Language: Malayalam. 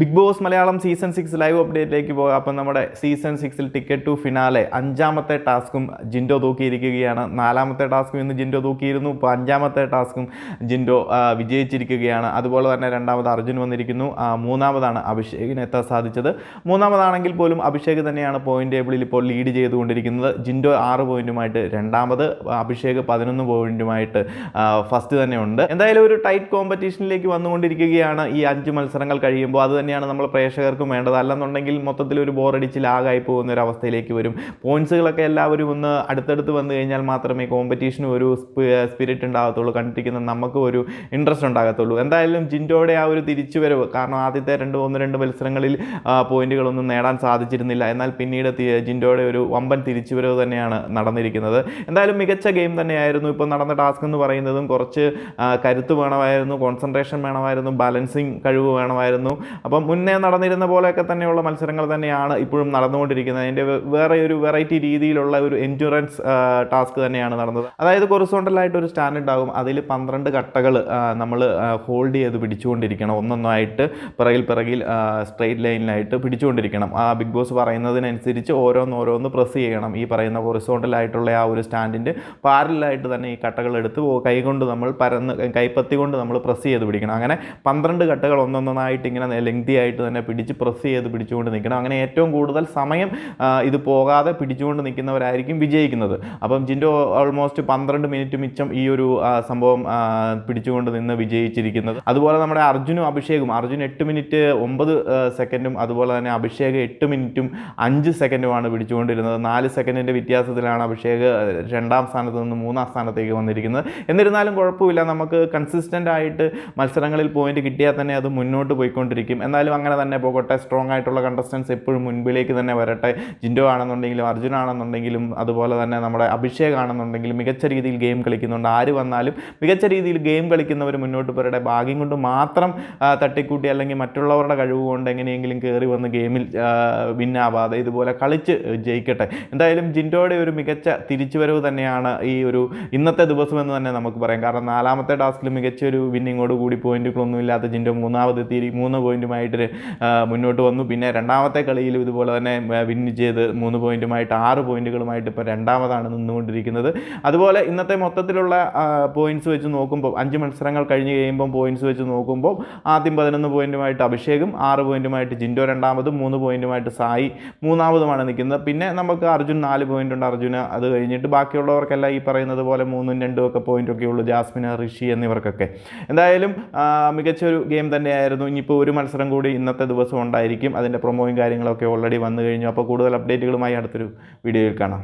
Big boss Malayalam season six live അപ്ഡേറ്റിലേക്ക് പോകാം. അപ്പം നമ്മുടെ സീസൺ സിക്സിൽ ടിക്കറ്റ് ടു ഫിനാലെ അഞ്ചാമത്തെ ടാസ്കും ജിൻഡോ തൂക്കിയിരിക്കുകയാണ്. നാലാമത്തെ ടാസ്കും ഇന്ന് ജിൻഡോ തൂക്കിയിരുന്നു. ഇപ്പോൾ അഞ്ചാമത്തെ ടാസ്കും ജിൻഡോ വിജയിച്ചിരിക്കുകയാണ്. അതുപോലെ തന്നെ രണ്ടാമത് അർജുൻ വന്നിരിക്കുന്നു. മൂന്നാമതാണ് അഭിഷേകിന് എത്താൻ സാധിച്ചത്. മൂന്നാമതാണെങ്കിൽ പോലും അഭിഷേക് തന്നെയാണ് പോയിന്റ് ടേബിളിൽ ഇപ്പോൾ ലീഡ് ചെയ്തുകൊണ്ടിരിക്കുന്നത്. ജിൻഡോ ആറ് പോയിന്റുമായിട്ട് രണ്ടാമത് അഭിഷേക് പതിനൊന്ന് പോയിന്റുമായിട്ട് ഫസ്റ്റ് തന്നെ ഉണ്ട്. എന്തായാലും ഒരു ടൈറ്റ് കോമ്പറ്റീഷനിലേക്ക് വന്നുകൊണ്ടിരിക്കുകയാണ് ഈ അഞ്ച് മത്സരങ്ങൾ കഴിയുമ്പോൾ. അത് തന്നെയാണ് നമ്മൾ പ്രേക്ഷകർക്കും വേണ്ടത്. അല്ലെന്നുണ്ടെങ്കിൽ മൊത്തത്തിൽ ഒരു ബോറടിച്ച് ലാഗായി പോകുന്ന ഒരു അവസ്ഥയിലേക്ക് വരും. പോയിൻസുകളൊക്കെ എല്ലാവരും ഒന്ന് അടുത്തടുത്ത് വന്നു കഴിഞ്ഞാൽ മാത്രമേ കോമ്പറ്റീഷന് ഒരു സ്പിരിറ്റ് ഉണ്ടാകത്തുള്ളൂ. കണ്ടിരിക്കുന്ന നമുക്ക് ഒരു ഇൻട്രസ്റ്റ് ഉണ്ടാകത്തുള്ളൂ. എന്തായാലും ജിൻഡോയുടെ ആ ഒരു തിരിച്ചുവരവ് കാരണം ആദ്യത്തെ രണ്ട് ഒന്ന് രണ്ട് മത്സരങ്ങളിൽ പോയിന്റുകളൊന്നും നേടാൻ സാധിച്ചിരുന്നില്ല. എന്നാൽ പിന്നീട് ജിൻഡോയുടെ ഒരു വമ്പൻ തിരിച്ചുവരവ് തന്നെയാണ് നടന്നിരിക്കുന്നത്. എന്തായാലും മികച്ച ഗെയിം തന്നെയായിരുന്നു. ഇപ്പോൾ നടന്ന ടാസ്ക് എന്ന് പറയുന്നതും കുറച്ച് കരുത്ത് വേണമായിരുന്നു കോൺസെൻട്രേഷൻ വേണമായിരുന്നു ബാലൻസിങ് കഴിവ് വേണമായിരുന്നു. അപ്പം മുന്നേ നടന്നിരുന്ന പോലെയൊക്കെ തന്നെയുള്ള മത്സരങ്ങൾ തന്നെയാണ് ഇപ്പോഴും നടന്നുകൊണ്ടിരിക്കുന്നത്. അതിന്റെ വേറെ ഒരു വെറൈറ്റി രീതിയിലുള്ള ഒരു എൻഡ്യൂറൻസ് ടാസ്ക് തന്നെയാണ് നടന്നത്. അതായത് കൊറിസോണ്ടലായിട്ട് ഒരു സ്റ്റാൻഡ് ഉണ്ടാകും. അതിൽ പന്ത്രണ്ട് കട്ടകൾ നമ്മൾ ഹോൾഡ് ചെയ്ത് പിടിച്ചുകൊണ്ടിരിക്കണം. ഒന്നൊന്നായിട്ട് പിറകിൽ പിറകിൽ സ്ട്രെയിറ്റ് ലൈനിലായിട്ട് പിടിച്ചുകൊണ്ടിരിക്കണം. ആ ബിഗ് ബോസ് പറയുന്നതിനനുസരിച്ച് ഓരോന്നോരോന്ന് പ്രസ് ചെയ്യണം. ഈ പറയുന്ന ഹൊറിസോണ്ടലായിട്ടുള്ള ആ ഒരു സ്റ്റാൻഡിന്റെ പാരലായിട്ട് തന്നെ ഈ കട്ടകൾ എടുത്ത് കൈകൊണ്ട് നമ്മൾ പരന്ന് കൈപ്പത്തി കൊണ്ട് നമ്മൾ പ്രസ് ചെയ്ത് പിടിക്കണം. അങ്ങനെ പന്ത്രണ്ട് കട്ടകൾ ഒന്നൊന്നായിട്ട് ഇങ്ങനെ ലെങ്തി ആയിട്ട് തന്നെ പിടിച്ച് പ്രസ് ചെയ്ത് പിടിച്ചുകൊണ്ട് നിൽക്കണം. അങ്ങനെ ഏറ്റവും കൂടുതൽ സമയം ഇത് പോകാതെ പിടിച്ചുകൊണ്ട് നിൽക്കുന്നവരായിരിക്കും വിജയിക്കുന്നത്. അപ്പം ജിൻഡോ ഓൾമോസ്റ്റ് പന്ത്രണ്ട് മിനിറ്റ് മിച്ചം ഈ ഒരു സംഭവം പിടിച്ചുകൊണ്ട് നിന്ന് വിജയിച്ചിരിക്കുന്നത്. അതുപോലെ നമ്മുടെ അർജുനും അഭിഷേകും. അർജുൻ എട്ട് മിനിറ്റ് ഒമ്പത് സെക്കൻഡും അതുപോലെ തന്നെ അഭിഷേക് എട്ട് മിനിറ്റും അഞ്ച് സെക്കൻഡുമാണ് പിടിച്ചുകൊണ്ടിരുന്നത്. നാല് സെക്കൻഡിന്റെ വ്യത്യാസത്തിലാണ് അഭിഷേക് രണ്ടാം സ്ഥാനത്ത് നിന്ന് മൂന്നാം സ്ഥാനത്തേക്ക് വന്നിരിക്കുന്നത്. എന്നിരുന്നാലും കുഴപ്പമില്ല. നമുക്ക് കൺസിസ്റ്റന്റ് ആയിട്ട് മത്സരങ്ങളിൽ പോയിന്റ് കിട്ടിയാൽ തന്നെ അത് മുന്നോട്ട് പോയിക്കൊണ്ടിരിക്കും. എന്നാലും അങ്ങനെ തന്നെ പോകട്ടെ. സ്ട്രോങ് ആയിട്ടുള്ള കണ്ടസ്റ്റൻസ് എപ്പോഴും മുൻപിലേക്ക് തന്നെ വരട്ടെ. ജിൻഡോ ആണെന്നുണ്ടെങ്കിലും അർജുൻ ആണെന്നുണ്ടെങ്കിലും അതുപോലെ തന്നെ നമ്മുടെ അഭിഷേക് ആണെന്നുണ്ടെങ്കിലും മികച്ച രീതിയിൽ ഗെയിം കളിക്കുന്നുണ്ട്. ആര് വന്നാലും മികച്ച രീതിയിൽ ഗെയിം കളിക്കുന്നവർ മുന്നോട്ട് പോരട്ടെ. ഭാഗ്യം കൊണ്ട് മാത്രം തട്ടിക്കൂട്ടി അല്ലെങ്കിൽ മറ്റുള്ളവരുടെ കഴിവ് കൊണ്ട് എങ്ങനെയെങ്കിലും കയറി വന്ന് ഗെയിമിൽ വിന്നാവാതെ ഇതുപോലെ കളിച്ച് ജയിക്കട്ടെ. എന്തായാലും ജിൻഡോയുടെ ഒരു മികച്ച തിരിച്ചുവരവ് തന്നെയാണ് ഈ ഒരു ഇന്നത്തെ ദിവസം എന്ന് തന്നെ നമുക്ക് പറയാം. കാരണം നാലാമത്തെ ടാസ്കിൽ മികച്ച ഒരു വിന്നിങ്ങോട് കൂടി പോയിന്റുകളൊന്നും ഇല്ലാത്ത ജിൻഡോ മൂന്നാമത് എത്തി മൂന്ന് പോയിന്റുമായിട്ട് ആ, മുന്നോട്ട് വന്നു. പിന്നെ രണ്ടാമത്തെ കളിയിലും ഇതുപോലെ തന്നെ വിൻ ചെയ്ത് മൂന്ന് പോയിന്റുമായിട്ട് ആറ് പോയിന്റുകളുമായിട്ട് ഇപ്പോൾ രണ്ടാമതാണ് നിന്നുകൊണ്ടിരിക്കുന്നത്. അതുപോലെ ഇന്നത്തെ മൊത്തത്തിലുള്ള പോയിന്റ്സ് വെച്ച് നോക്കുമ്പോൾ അഞ്ച് മത്സരങ്ങൾ കഴിഞ്ഞ് കഴിയുമ്പോൾ പോയിന്റ്സ് വെച്ച് നോക്കുമ്പോൾ ആദ്യം പതിനൊന്ന് പോയിന്റുമായിട്ട് അഭിഷേകും ആറ് പോയിന്റുമായിട്ട് ജിൻഡോ രണ്ടാമതും മൂന്ന് പോയിന്റുമായിട്ട് സായി മൂന്നാമതുമാണ് നിൽക്കുന്നത്. പിന്നെ നമുക്ക് അർജുൻ നാല് പോയിന്റ് ഉണ്ട്. അർജുന് അത് കഴിഞ്ഞിട്ട് ബാക്കിയുള്ളവർക്കെല്ലാം ഈ പറയുന്നത് പോലെ മൂന്നും രണ്ടും ഒക്കെ പോയിന്റ് ഒക്കെ ഉള്ളൂ. ജാസ്മിന ഋഷി എന്നിവർക്കൊക്കെ. എന്തായാലും മികച്ചൊരു ഗെയിം തന്നെയായിരുന്നു. ഇനിയിപ്പോൾ ഒരു മത്സരം കൂടി ഇന്നത്തെ ദിവസം ഉണ്ടായിരിക്കും. അതിന്റെ പ്രൊമോയും കാര്യങ്ങളൊക്കെ ഓൾറെഡി വന്നു കഴിഞ്ഞു. അപ്പോൾ കൂടുതൽ അപ്ഡേറ്റുകളുമായി അടുത്തൊരു വീഡിയോയിൽ കാണാം.